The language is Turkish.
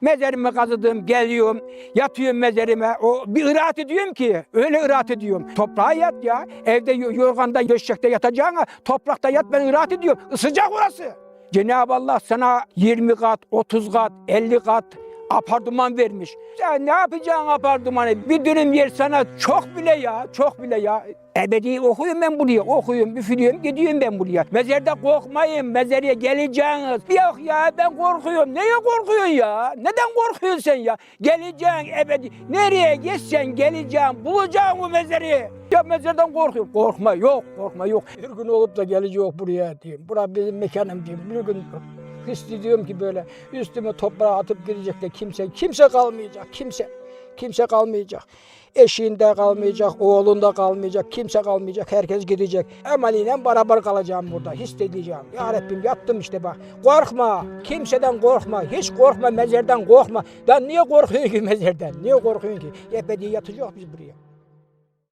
Mezarımı kazıdım, geliyorum, yatıyorum mezarıma. O bir ıraat ediyorum ki, öyle ıraat ediyorum. Toprağa yat ya. Evde yo- yorganda, döşekte yatacağına toprakta yat ben ıraat ediyorum. Isıcak orası. Cenab-ı Allah sana 20 kat, 30 kat, 50 kat apartman vermiş. Sen ne yapacaksın apartmanı? Bir dönüm yer sana çok bile ya, çok bile ya. Ebedi okuyun ben buraya, okuyun, büfürüyorum, gidiyorum ben buraya. Mezarda korkmayın, mezaraya geleceğiniz. Yok ya ben korkuyorum. Neye korkuyorsun ya? Neden korkuyorsun sen ya? Geleceksin ebedi. Nereye geçsen geleceksin, bulacaksın o mezarı. Ya mezardan korkuyorum. Korkma yok, korkma yok. Bir gün olup da gelecek buraya diyeyim. Bura benim mekanım diyeyim. Bir gün hissediyorum ki böyle üstüme toprağa atıp gidecek de kimse, kimse kalmayacak, kimse. Kimse kalmayacak. Eşiğinde kalmayacak, oğlunda kalmayacak, kimse kalmayacak, herkes gidecek. Emaliyle beraber kalacağım burada, hissedeceğim. Ya Rabbim yattım işte bak. Korkma, kimseden korkma, hiç korkma mezardan korkma. Ben niye korkuyorsun ki mezardan? Niye korkuyorsun ki? Ebedi yatacak biz buraya.